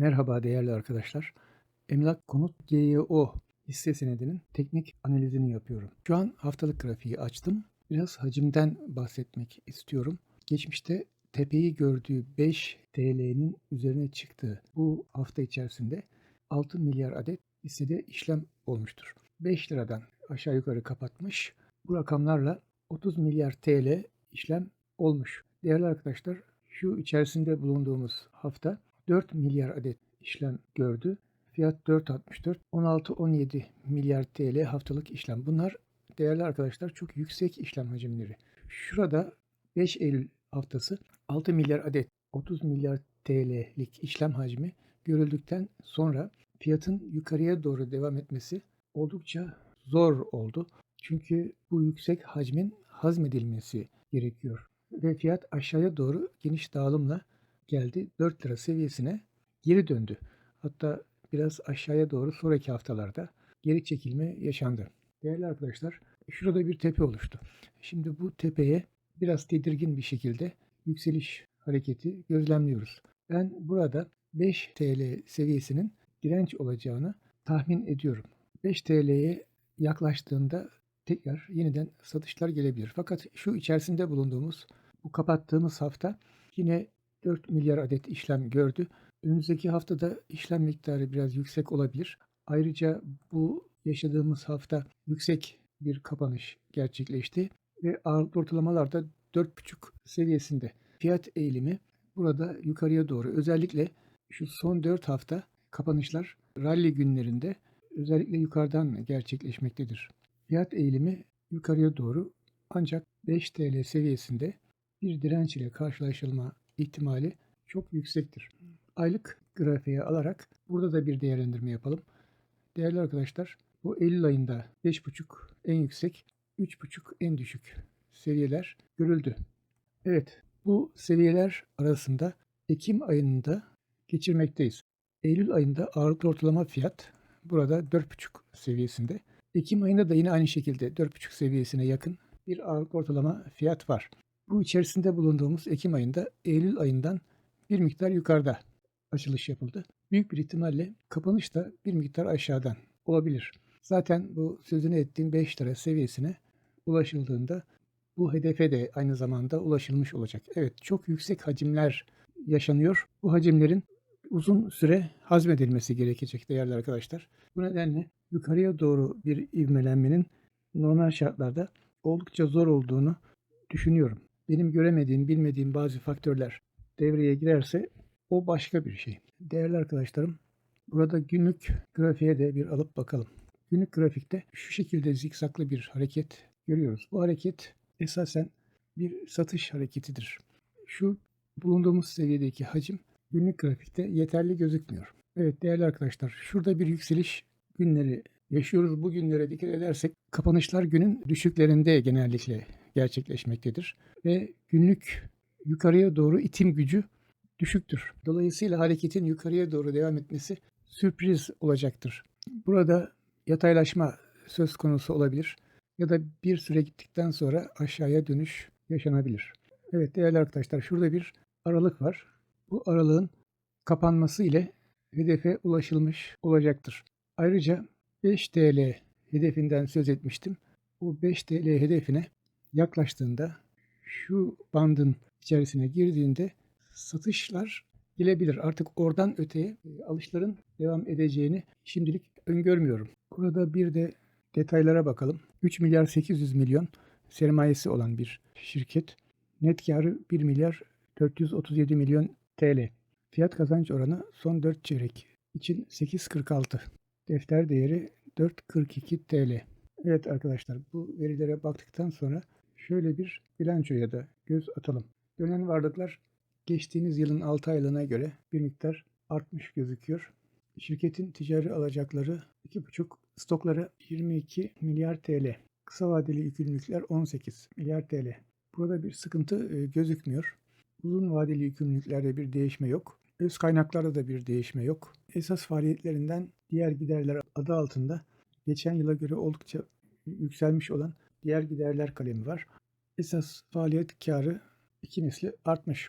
Merhaba değerli arkadaşlar. Emlak Konut GYO hisse senedinin teknik analizini yapıyorum. Şu an haftalık grafiği açtım. Biraz hacimden bahsetmek istiyorum. Geçmişte tepeyi gördüğü 5 TL'nin üzerine çıktığı bu hafta içerisinde 6 milyar adet hissede işlem olmuştur. 5 liradan aşağı yukarı kapatmış. Bu rakamlarla 30 milyar TL işlem olmuş. Değerli arkadaşlar şu içerisinde bulunduğumuz hafta 4 milyar adet işlem gördü. Fiyat 4.64, 16-17 milyar TL haftalık işlem. Bunlar değerli arkadaşlar çok yüksek işlem hacimleri. Şurada 5 Eylül haftası 6 milyar adet 30 milyar TL'lik işlem hacmi görüldükten sonra fiyatın yukarıya doğru devam etmesi oldukça zor oldu. Çünkü bu yüksek hacmin hazmedilmesi gerekiyor. Ve fiyat aşağıya doğru geniş dağılımla geldi. 4 lira seviyesine geri döndü. Hatta biraz aşağıya doğru sonraki haftalarda geri çekilme yaşandı. Değerli arkadaşlar şurada bir tepe oluştu. Şimdi bu tepeye biraz tedirgin bir şekilde yükseliş hareketi gözlemliyoruz. Ben burada 5 TL seviyesinin direnç olacağını tahmin ediyorum. 5 TL'ye yaklaştığında tekrar yeniden satışlar gelebilir. Fakat şu içerisinde bulunduğumuz bu kapattığımız hafta yine 4 milyar adet işlem gördü. Önümüzdeki haftada işlem miktarı biraz yüksek olabilir. Ayrıca bu yaşadığımız hafta yüksek bir kapanış gerçekleşti ve ağırlıklı ortalamalar da 4,5 seviyesinde. Fiyat eğilimi burada yukarıya doğru özellikle şu son 4 hafta kapanışlar rally günlerinde özellikle yukarıdan gerçekleşmektedir. Fiyat eğilimi yukarıya doğru ancak 5 TL seviyesinde bir direnç ile karşılaşılma ihtimali çok yüksektir. Aylık grafiğe alarak burada da bir değerlendirme yapalım. Değerli arkadaşlar bu Eylül ayında 5.5 en yüksek, 3.5 en düşük seviyeler görüldü. Evet bu seviyeler arasında Ekim ayında geçirmekteyiz. Eylül ayında ağırlıklı ortalama fiyat burada 4.5 seviyesinde. Ekim ayında da yine aynı şekilde 4.5 seviyesine yakın bir ağırlıklı ortalama fiyat var. Bu içerisinde bulunduğumuz Ekim ayında Eylül ayından bir miktar yukarıda açılış yapıldı. Büyük bir ihtimalle kapanış da bir miktar aşağıdan olabilir. Zaten bu sözünü ettiğim 5 lira seviyesine ulaşıldığında bu hedefe de aynı zamanda ulaşılmış olacak. Evet çok yüksek hacimler yaşanıyor. Bu hacimlerin uzun süre hazmedilmesi gerekecek değerli arkadaşlar. Bu nedenle yukarıya doğru bir ivmelenmenin normal şartlarda oldukça zor olduğunu düşünüyorum. Benim göremediğim, bilmediğim bazı faktörler devreye girerse o başka bir şey. Değerli arkadaşlarım, burada günlük grafiğe de bir alıp bakalım. Günlük grafikte şu şekilde zikzaklı bir hareket görüyoruz. Bu hareket esasen bir satış hareketidir. Şu bulunduğumuz seviyedeki hacim günlük grafikte yeterli gözükmüyor. Evet değerli arkadaşlar, şurada bir yükseliş günleri yaşıyoruz. Bu günlere dikkat edersek kapanışlar günün düşüklerinde genellikle gerçekleşmektedir ve günlük yukarıya doğru itim gücü düşüktür. Dolayısıyla hareketin yukarıya doğru devam etmesi sürpriz olacaktır. Burada yataylaşma söz konusu olabilir ya da bir süre gittikten sonra aşağıya dönüş yaşanabilir. Evet değerli arkadaşlar şurada bir aralık var. Bu aralığın kapanması ile hedefe ulaşılmış olacaktır. Ayrıca 5 TL hedefinden söz etmiştim. Bu 5 TL hedefine yaklaştığında şu bandın içerisine girdiğinde satışlar gelebilir. Artık oradan öteye e, alışların devam edeceğini şimdilik öngörmüyorum. Burada bir de detaylara bakalım. 3 milyar 800 milyon sermayesi olan bir şirket. Net karı 1 milyar 437 milyon TL. Fiyat kazanç oranı son 4 çeyrek için 8.46. Defter değeri 4.42 TL. Evet arkadaşlar bu verilere baktıktan sonra şöyle bir bilançoya da göz atalım. Dönen varlıklar geçtiğimiz yılın 6 aylığına göre bir miktar artmış gözüküyor. Şirketin ticari alacakları 2,5, stokları 22 milyar TL. Kısa vadeli yükümlülükler 18 milyar TL. Burada bir sıkıntı e, gözükmüyor. Uzun vadeli yükümlülüklerde bir değişme yok. Öz kaynaklarda da bir değişme yok. Esas faaliyetlerinden diğer giderler adı altında geçen yıla göre oldukça yükselmiş olan diğer giderler kalemi var. Esas faaliyet karı iki misli artmış.